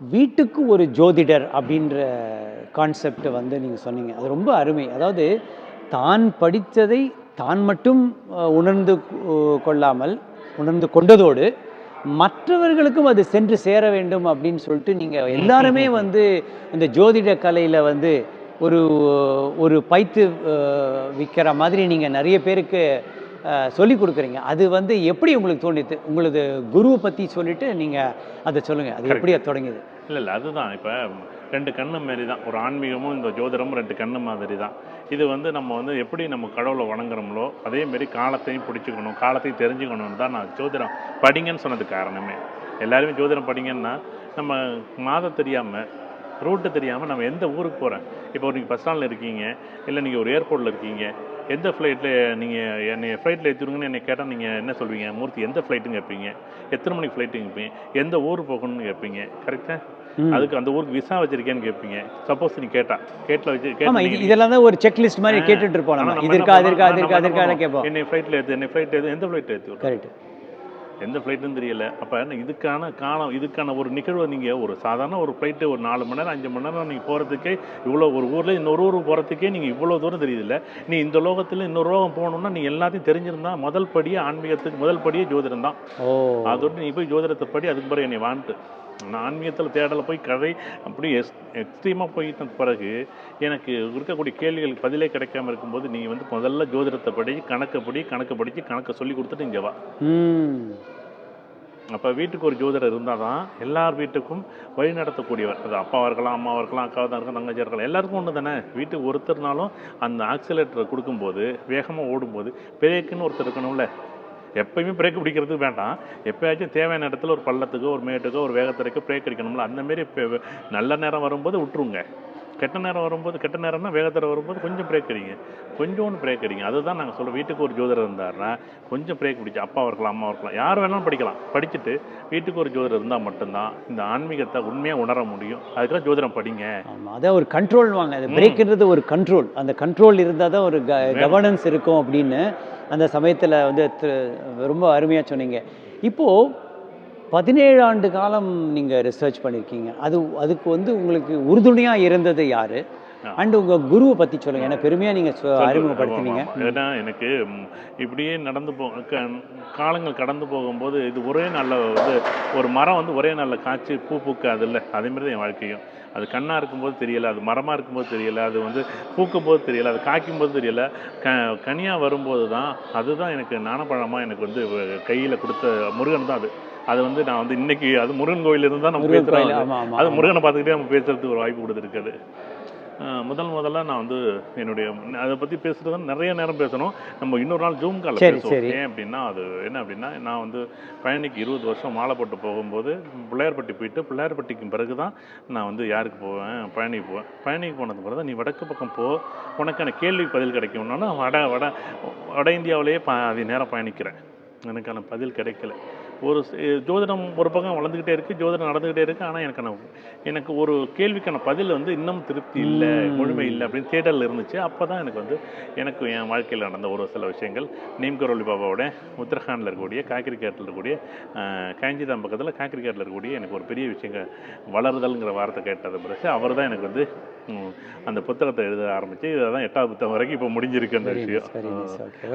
வீட்டுக்கு ஒரு ஜோதிடர் அப்படின்ற கான்செப்டை வந்து நீங்கள் சொன்னீங்க. அது ரொம்ப அருமை. அதாவது தான் படித்ததை தான் மட்டும் உணர்ந்து கொள்ளாமல் உணர்ந்து கொண்டதோடு மற்றவர்களுக்கும் அது சென்று சேர வேண்டும் அப்படின்னு சொல்லிட்டு நீங்கள் எல்லாருமே வந்து இந்த ஜோதிட கலையில் வந்து ஒரு ஒரு பைத்து விற்கிற மாதிரி நீங்கள் நிறைய பேருக்கு சொல்லி கொடுக்குறீங்க. அது வந்து எப்படி உங்களுக்கு தோணித்து உங்களது குருவை பற்றி சொல்லிட்டு நீங்கள் அதை சொல்லுங்கள் அது எப்படி அது தொடங்கியது? இல்லை இல்லை அதுதான். இப்போ ரெண்டு கண்ணு மாரி தான். ஒரு ஆன்மீகமும் இந்த ஜோதிடமும் ரெண்டு கண்ணு மாதிரி தான். இது வந்து நம்ம வந்து எப்படி நம்ம கடவுளை வணங்குறோமோ அதே மாதிரி காலத்தையும் பிடிச்சிக்கணும் காலத்தையும் தெரிஞ்சுக்கணும்னு தான் நான் ஜோதிடம் படிங்கன்னு சொன்னது காரணமே. எல்லாருமே ஜோதிடம் படிங்கன்னா நம்ம மாதம் தெரியாமல் ரூட்டு தெரியாமல் நம்ம எந்த ஊருக்கு போகிறேன் இப்போ நீங்கள் பஸ் ஸ்டாண்டில் இருக்கீங்க இல்லை நீங்கள் ஒரு ஏர்போர்ட்டில் இருக்கீங்க எந்த ஃப்ளைட்டில் நீங்கள் என்னை ஃப்ளைட்டில் ஏற்றிருங்கன்னு என்னை கேட்டால் நீங்கள் என்ன சொல்வீங்க? மூர்த்தி எந்த ஃப்ளைட்டுன்னு கேட்பீங்க எத்தனை மணிக்கு ஃப்ளைட்டுங்க கேட்பீங்க எந்த ஊர் போகணும்னு கேட்பீங்க கரெக்டாக. அதுக்கு அந்த ஊருக்கு விசா வச்சிருக்கேன்னு கேட்பீங்க சப்போஸ் நீ கேட்டா. கேட்டில் வச்சு கேட்டு இதெல்லாம் தான் ஒரு செக்லிஸ்ட் மாதிரி. கேட்டுட்டு இருப்போம் இது என்ன இருக்கா அது இருக்கா அது? இருக்கா அது என்ன கேட்போம். என்னை ஃப்ளைட்டில் ஏற்று என்னை ஃப்ளைட் ஏற்று எந்த ஃப்ளைட் ஏற்றி கரெக்ட் எந்த ஃப்ளைட்டுன்னு தெரியல. அப்போ இதுக்கான காலம் இதுக்கான ஒரு நிகழ்வை நீங்கள் ஒரு சாதாரண ஒரு ஃப்ளைட்டு ஒரு நாலு மணி நேரம் அஞ்சு மணி நேரம் நீங்கள் போகிறதுக்கே இவ்வளோ ஒரு ஊரில் இன்னொரு ஊருக்கு போகிறதுக்கே நீங்கள் இவ்வளோ தூரம் தெரியுதில்ல. நீ இந்த லோகத்தில் இன்னொரு லோகம் போகணுன்னா நீ எல்லாத்தையும் தெரிஞ்சிருந்தா முதல் படியே ஆன்மீகத்துக்கு முதல் படியே ஜோதிடம் தான் அதோட நீ போய் ஜோதிடத்தை படி அதுக்கு பிறகு என்னை வான்ட்டு நான் ஆன்மீகத்தில் தேடல போய் கதை அப்படி எஸ் எக்ஸ்ட்ரீமாக போயிட்ட பிறகு எனக்கு இருக்கக்கூடிய கேள்விகளுக்கு பதிலே கிடைக்காம இருக்கும்போது நீ வந்து முதல்ல ஜோதிடத்தை படி கணக்கை படி கணக்கை படித்து கணக்கை சொல்லி கொடுத்துட்டு இங்கே வா. அப்போ வீட்டுக்கு ஒரு ஜோதிடர் இருந்தால் தான் எல்லார் வீட்டுக்கும் வழி நடத்தக்கூடியவர். அது அப்பாவாக இருக்கலாம் அம்மாவாக இருக்கலாம் அக்காவாக தான் இருக்கலாம் தங்கச்சியாக இருக்கலாம் எல்லாருக்கும் ஒன்று தானே? வீட்டுக்கு ஒருத்தர்னாலும் அந்த ஆக்சிலேட்டரை கொடுக்கும்போது வேகமாக ஓடும்போது பிரேக்குன்னு ஒருத்தர் இருக்கணும்ல. எப்பயுமே பிரேக் பிடிக்கிறது வேண்டாம். எப்பயாச்சும் தேவையான இடத்துல ஒரு பள்ளத்துக்கோ ஒரு மேட்டுக்கோ ஒரு வேகத்திற்கோ பிரேக் அடிக்கணும்ல அந்தமாரி நல்ல நேரம் வரும்போது விட்டுருங்க. கெட்ட நேரம் வரும்போது கெட்ட நேரம்னா வேகத்தில் வரும்போது கொஞ்சம் பிரேக் அடிங்க கொஞ்சோண்டு பிரேக் அடிங்க அதுதான் நாங்கள் சொல்ல வீட்டுக்கு ஒரு ஜோதிடர் இருந்தாருன்னா கொஞ்சம் பிரேக் பிடிச்சி அப்பாவாக இருக்கலாம் அம்மாவாக இருக்கலாம் யார் வேணாலும் படிக்கலாம். படிச்சுட்டு வீட்டுக்கு ஒரு ஜோதிடர் இருந்தால் மட்டும்தான் இந்த ஆன்மீகத்தை உண்மையாக உணர முடியும். அதுக்காக ஜோதிடம் படிங்க. அதான் ஒரு கண்ட்ரோல் வாங்க. அது பிரேக்ன்றது ஒரு கண்ட்ரோல் அந்த கண்ட்ரோல் இருந்தால் தான் ஒரு கவர்னன்ஸ் இருக்கும் அப்படின்னு அந்த சமயத்தில் வந்து ரொம்ப அருமையாக சொன்னீங்க. இப்போது பதினேழு ஆண்டு காலம் நீங்கள் ரிசர்ச் பண்ணியிருக்கீங்க அது அதுக்கு வந்து உங்களுக்கு உறுதுணையாக இருந்தது யார். அண்ட் உங்கள் குருவை பற்றி சொல்லுங்கள் ஏன்னா பெருமையாக நீங்கள். அறிமுகப்படுத்தினீங்க. ஏன்னா எனக்கு இப்படியே நடந்து போ காலங்கள் கடந்து போகும்போது இது ஒரே நல்ல வந்து ஒரு மரம் வந்து ஒரே நல்ல காய்ச்சி பூ பூக்காதுல்ல அதே மாதிரி தான் என் வாழ்க்கையும். அது கண்ணாக இருக்கும்போது தெரியல அது மரமாக இருக்கும்போது தெரியல அது வந்து பூக்கும் போது தெரியல அது காய்க்கும் போது தெரியல. க கனியாக வரும்போது தான் அதுதான் எனக்கு ஞானப்பழமாக எனக்கு வந்து கையில் கொடுத்த முருகன் தான் அது. அது வந்து நான் வந்து இன்னைக்கு அது முருகன் கோயில் இருந்தால் நம்ம முருகன் கோயில் பேசுகிறோம் அது முருகனை பார்த்துக்கிட்டே நம்ம பேசுறதுக்கு ஒரு வாய்ப்பு கொடுத்துருக்காது அஹ் முதல் முதல்ல நான் வந்து என்னுடைய அதை பற்றி பேசுறது நிறைய நேரம் பேசணும். நம்ம இன்னொரு நாள் ஜூம் காலில் பேசுவோம். ஏன் அப்படின்னா அது என்ன அப்படின்னா நான் வந்து பழனிக்கு இருபது வருஷம் மாலை போட்டு போகும்போது பிள்ளையார்பட்டி போயிட்டு பிள்ளையார்பட்டிக்கு பிறகு தான் நான் வந்து யாருக்கு போவேன்? பழனிக்கு போவேன். பழனிக்கு போனது பிறகு நீ வடக்கு பக்கம் போ. உனக்கான கேள்விக்கு பதில் கிடைக்கும்னா வட வட வட இந்தியாவிலேயே பாதி நேரம் பயணிக்கிறேன். எனக்கான பதில் கிடைக்கல. ஒரு ஜோதிடம் ஒரு பக்கம் வளர்ந்துக்கிட்டே இருக்குது ஜோதிடம் நடந்துக்கிட்டே இருக்குது ஆனால் எனக்கான எனக்கு ஒரு கேள்விக்கான பதில் வந்து இன்னும் திருப்தி இல்லை. முழுமை இல்லை அப்படின்னு தேடல் இருந்துச்சு அப்போ தான் எனக்கு வந்து எனக்கு என் வாழ்க்கையில் நடந்த ஒரு சில விஷயங்கள் நீம்கரோலி பாபாவோட உத்தரகாண்டில் இருக்கக்கூடிய காக்கிரிக்காட்டில் இருக்கக்கூடிய காஞ்சிதாம் பக்கத்தில் காக்கிரிக்காட்டில் இருக்கக்கூடிய எனக்கு ஒரு பெரிய விஷயங்கள் வளருதல்ங்கிற வார்த்தை கேட்டது பிறகு அவர் தான் எனக்கு வந்து அந்த புத்தகத்தை எழுத ஆரம்பிச்சு இதான் எட்டாவது புத்தகம் வரைக்கும் இப்போ முடிஞ்சிருக்கு அந்த விஷயம்.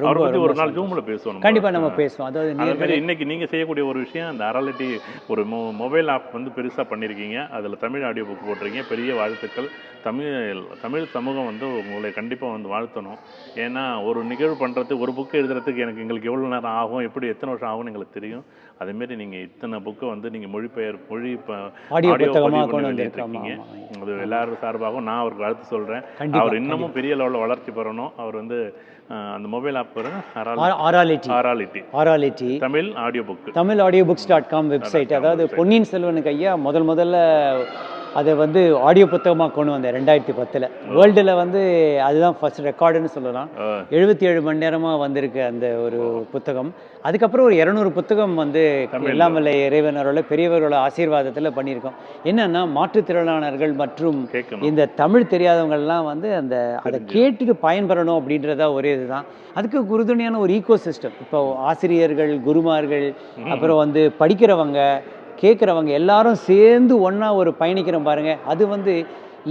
அவரை பற்றி ஒரு நாள். ஜூமில் பேசுவோம் கண்டிப்பாக நம்ம. பேசுவோம் அதாவது இன்னைக்கு நீங்கள் செய்யக்கூடிய ஒரு விஷயம் அந்த அராலிட்டி ஒரு மொ மொபைல் ஆப் வந்து பெருசாக பண்ணியிருக்கீங்க அதில் தமிழ் ஆடியோ புக் போட்டிருக்கீங்க பெரிய வாழ்த்துக்கள் தமிழ் தமிழ் சமூகம் வந்து உங்களை கண்டிப்பாக வந்து வாழ்த்தணும் ஏன்னா ஒரு நிகழ்வு பண்ணுறது ஒரு புக்கு எழுதுறதுக்கு எனக்கு எங்களுக்கு எவ்வளோ நேரம் ஆகும் எப்படி எத்தனை வருஷம் ஆகும்னு எங்களுக்கு தெரியும் அதேமாரி நீங்கள் இத்தனை புக்கை வந்து நீங்கள் மொழிபெயர் மொழி ஆடியோ வெளியிட்டிருக்கீங்க. அது எல்லாரும் சார்பாகவும் நான் அவருக்கு வாழ்த்து சொல்கிறேன் அவர் இன்னமும் பெரிய லெவலில் வளர்ச்சி பெறணும் அவர் வந்து அந்த mobile app Aurality Aurality Aurality Tamil audio book Tamil audio books dot com website அதாவது. பொன்னியின் செல்வனுக்கு ஐயா முதல் முதல்ல அதை வந்து ஆடியோ புத்தகமாக கொண்டு வந்தேன் ரெண்டாயிரத்தி பத்தில். வேர்ல்டில் வந்து அதுதான் ஃபர்ஸ்ட் ரெக்கார்டுன்னு சொல்லலாம். எழுபத்தி ஏழு மணி நேரமாக வந்திருக்கு அந்த ஒரு புத்தகம். அதுக்கப்புறம் ஒரு இரநூறு புத்தகம் வந்து வல்ல இறைவனரோட பெரியவர்களோட ஆசீர்வாதத்தில் பண்ணியிருக்கோம். என்னன்னா மாற்றுத்திறனாளர்கள் மற்றும் இந்த தமிழ் தெரியாதவங்கள்லாம் வந்து அந்த அதை கேட்டுட்டு பயன்பெறணும் அப்படின்றதா ஒரே இதுதான். அதுக்கு உறுதுணையான ஒரு ஈகோ சிஸ்டம் இப்போ ஆசிரியர்கள் குருமார்கள் அப்புறம் வந்து படிக்கிறவங்க கேட்குறவங்க எல்லாரும் சேர்ந்து ஒன்றா ஒரு பயணிக்கிறோம் பாருங்க. அது வந்து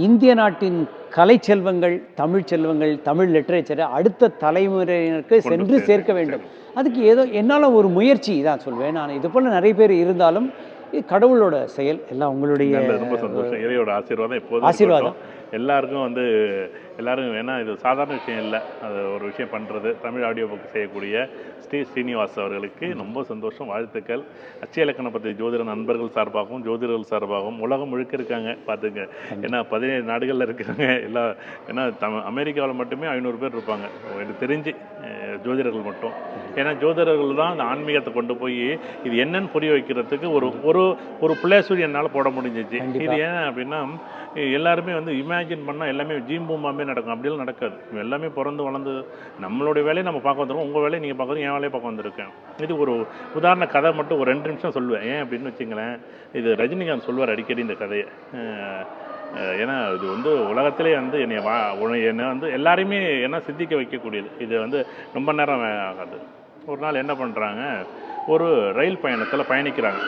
இந்திய நாட்டின் கலை செல்வங்கள் தமிழ் செல்வங்கள் தமிழ் லிட்ரேச்சரை அடுத்த தலைமுறையினருக்கு சென்று சேர்க்க வேண்டும். அதுக்கு ஏதோ என்னால் ஒரு முயற்சி தான் சொல்வேன். நான் இது போல் நிறைய பேர் இருந்தாலும் கடவுளோட செயல். எல்லாம் உங்களுடைய ஆசீர்வாதம் ஆசீர்வாதம். எல்லாருக்கும் வந்து எல்லாரும் ஏன்னா இது சாதாரண விஷயம் இல்லை. அது ஒரு விஷயம் பண்ணுறது தமிழ் ஆடியோ புக் செய்யக்கூடிய ஸ்ரீ ஸ்ரீனிவாஸ் அவர்களுக்கு ரொம்ப சந்தோஷம் வாழ்த்துக்கள். அச்சய இலக்கண பற்றி ஜோதிட நண்பர்கள் சார்பாகவும் ஜோதிடர்கள் சார்பாகவும் உலகம் முழுக்க இருக்காங்க பார்த்துங்க ஏன்னா பதினேழு நாடுகளில் இருக்கிறாங்க எல்லா ஏன்னா தம் அமெரிக்காவில் மட்டுமே ஐநூறு பேர் இருப்பாங்க. எனக்கு தெரிஞ்சு ஜோதிடர்கள் மட்டும். ஏன்னா ஜோதிடர்கள் தான் அந்த ஆன்மீகத்தை கொண்டு போய் இது என்னன்னு புரிய வைக்கிறதுக்கு ஒரு ஒரு ஒரு பிள்ளைசூரி என்னால் போட முடிஞ்சிச்சு. இது ஏன் அப்படின்னா எல்லாருமே வந்து இமேஜின் பண்ணால் எல்லாமே ஜீம் பூமாமே நடக்கும். அப்படியெல்லாம் நடக்காது. எல்லாமே பிறந்து வளர்ந்து நம்மளுடைய வேலையை நம்ம பார்க்க வந்துருக்கோம் உங்கள் வேலையை நீங்கள் பார்க்கறது என் வேலையை பார்க்க வந்திருக்கேன். இது ஒரு உதாரண கதை மட்டும் ஒரு ரெண்டு நிமிஷம் சொல்லுவேன். ஏன் அப்படின்னு வச்சுங்களேன் இது ரஜினிகாந்த் சொல்வார் அடிக்கடி இந்த கதையை. ஏன்னா இது வந்து உலகத்திலே வந்து என்னை வா என்னை வந்து எல்லாரையுமே என்ன சிந்திக்க வைக்கக்கூடியது. இது வந்து ரொம்ப நேரம் ஆகாது. ஒரு நாள் என்ன பண்ணுறாங்க ஒரு ரயில் பயணத்தில் பயணிக்கிறாங்க.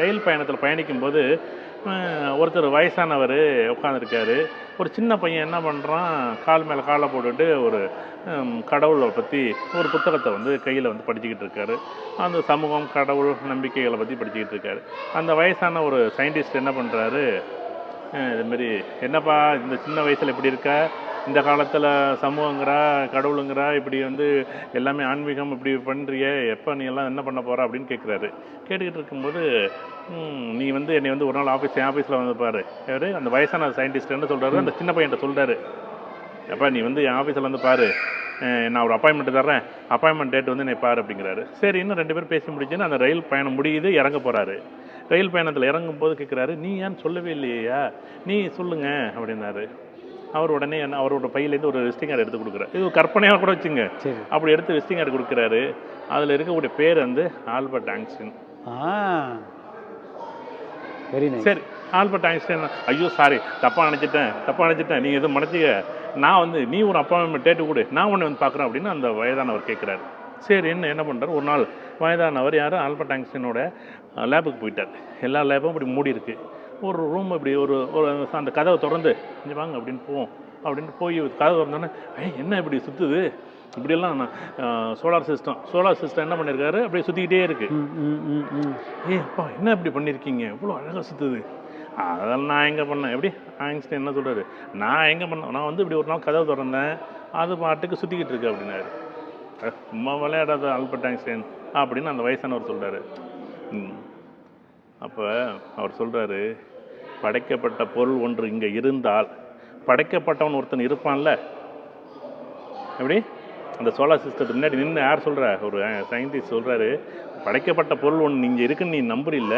ரயில் பயணத்தில் பயணிக்கும்போது ஒருத்தர் வயசானவர் உட்காந்துருக்காரு ஒரு சின்ன பையன் என்ன பண்ணுறான் கால் மேலே காலை போட்டுட்டு ஒரு கடவுளை பற்றி ஒரு புத்தகத்தை வந்து கையில் வந்து படிச்சுக்கிட்டு இருக்காரு. அந்த சமூகம் கடவுள் நம்பிக்கைகளை பற்றி படிச்சுக்கிட்டு இருக்காரு. அந்த வயசான ஒரு சயின்டிஸ்ட் என்ன பண்ணுறாரு இதுமாரி என்னப்பா இந்த சின்ன வயசில் இப்படி இருக்க? இந்த காலத்தில் சமூகங்கிறா கடவுளுங்கிறா இப்படி வந்து எல்லாமே ஆன்மீகம் இப்படி பண்ணுறிய எப்போ நீ எல்லாம் என்ன பண்ண போகிற அப்படின்னு கேட்குறாரு கேட்டுக்கிட்டு இருக்கும்போது "ம், நீ வந்து என்னை வந்து ஒரு நாள் ஆஃபீஸ் என் ஆஃபீஸில் வந்து பாரு. யாரு? அந்த வயசான சயின்டிஸ்ட் என்ன சொல்கிறாரு அந்த சின்ன பையன்கிட்ட சொல்கிறாரு அப்பா நீ வந்து என் ஆஃபீஸில் வந்து பாரு. நான் ஒரு அப்பாயின்மெண்ட் தர்றேன். அப்பாயின்மெண்ட் டேட் வந்து நீ பாரு அப்படிங்கிறாரு. சரி இன்னும் ரெண்டு பேரும் பேசி முடிச்சுன்னு அந்த ரயில் பயணம் முடியுது இறங்க போகிறாரு ரயில் பயணத்தில் இறங்கும் போது கேட்குறாரு நீ ஏன் சொல்லவே இல்லையா நீ சொல்லுங்க அப்படின்னாரு. அவர் உடனே என்ன அவரோட பையிலேருந்து ஒரு விசிட்டிங் கார்டு எடுத்து கொடுக்குறாரு. இது கற்பனையாக கூட வச்சுங்க. சரி. அப்படி எடுத்து விசிட்டிங் கார்டு கொடுக்குறாரு. அதில் இருக்கக்கூடிய பேர் வந்து ஆல்பர்ட் ஆங்ஸ்டின் சரி ஆல்பர்ட் ஐன்ஸ்டைன். ஐயோ சாரி தப்பாக நினச்சிட்டேன். தப்பாக நினச்சிட்டேன். நீ எதுவும் மன்னிச்சிக்க. நான் வந்து நீ ஒரு அப்பாயின்மெண்ட் டேட்டு கொடு. நான் ஒன்று வந்து பார்க்குறேன் அப்படின்னு அந்த வயதானவர் கேட்குறாரு சரி என்ன என்ன பண்ணுறாரு ஒரு நாள் வயதானவர் யார்? ஆல்பர்ட் ஐன்ஸ்டைனோட லேபுக்கு போயிட்டார். எல்லா லேபும் இப்படி மூடி இருக்கு. ஒரு ரூம் இப்படி ஒரு ஒரு அந்த கதவை திறந்து இங்கே வாங்க அப்படின்னு போவோம். அப்படின்னு போய் கதவை திறந்தோன்னே ஏய் என்ன இப்படி சுற்றுது இப்படியெல்லாம் சோலார் சிஸ்டம் சோலார் சிஸ்டம் என்ன பண்ணியிருக்காரு அப்படியே சுற்றிக்கிட்டே இருக்குது ஏய் அப்பா என்ன இப்படி பண்ணியிருக்கீங்க இவ்வளோ அழகாக சுற்றுது அதெல்லாம் நான் எங்கே பண்ணேன்? எப்படி? ஐன்ஸ்டைன் என்ன சொல்கிறாரு நான் எங்கே பண்ணேன் நான் வந்து இப்படி ஒரு நாள் கதவை திறந்தேன். அது பாட்டுக்கு சுற்றிக்கிட்டு இருக்கு அப்படின்னாரு. சும்மா விளையாடாத ஆல்பர்ட் ஐன்ஸ்டைன் அப்படின்னு அந்த வயசானவர் சொல்கிறாரு அப்போ அவர் சொல்கிறாரு படைக்கப்பட்ட பொருள் ஒன்று இங்கே இருந்தால் படைக்கப்பட்டவன் ஒருத்தன் இருப்பான்ல? எப்படி? அந்த சோலார் சிஸ்டத்துக்கு முன்னாடி நின்று யார் சொல்கிறா ஒரு சயின்டிஸ்ட் சொல்கிறாரு படைக்கப்பட்ட பொருள் ஒன்று நீங்கள் இருக்குன்னு நீ நம்புறில்ல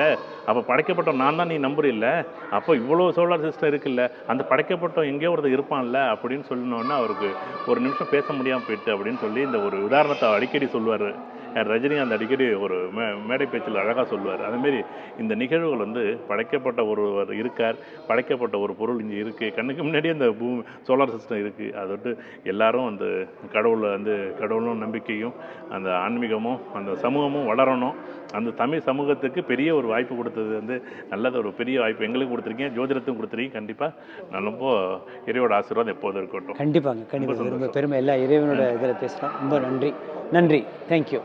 அப்போ படைக்கப்பட்ட நான் தான் நீ நம்புறில்ல அப்போ இவ்வளோ சோலார் சிஸ்டம் இருக்குல்ல அந்த படைக்கப்பட்டவன் எங்கேயோ ஒருத்தர் இருப்பான்ல அப்படின்னு சொன்னோன்னே அவருக்கு ஒரு நிமிஷம் பேச முடியாமல் போயிட்டு அப்படின்னு சொல்லி இந்த ஒரு உதாரணத்தை அடிக்கடி சொல்லுவார். ரஜினிகாந்த் அடிக்கடி ஒரு மே மேடை பேச்சில் அழகாக சொல்லுவார். அதேமாரி இந்த நிகழ்வுகள் வந்து படைக்கப்பட்ட ஒருவர் இருக்கார் படைக்கப்பட்ட ஒரு பொருள் இங்கே இருக்குது கண்ணுக்கு முன்னாடியே அந்த பூ சோலார் சிஸ்டம் இருக்குது அதை விட்டு எல்லாரும் அந்த கடவுளை வந்து கடவுளும் நம்பிக்கையும் அந்த ஆன்மீகமும் அந்த சமூகமும் வளரணும். அந்த தமிழ் சமூகத்துக்கு பெரிய ஒரு வாய்ப்பு கொடுத்தது வந்து நல்லது ஒரு பெரிய வாய்ப்பு எங்களுக்கு கொடுத்துருக்கீங்க. ஜோதிடத்துக்கும் கொடுத்துருக்கீங்க. கண்டிப்பாக ரொம்ப இறையோட ஆசீர்வாதம் எப்போதும் இருக்கட்டும். கண்டிப்பாங்க கண்டிப்பாக ரொம்ப பெருமை. எல்லா இறைவனோட இதில் பேசுகிறோம். ரொம்ப நன்றி. நன்றி. தேங்க்யூ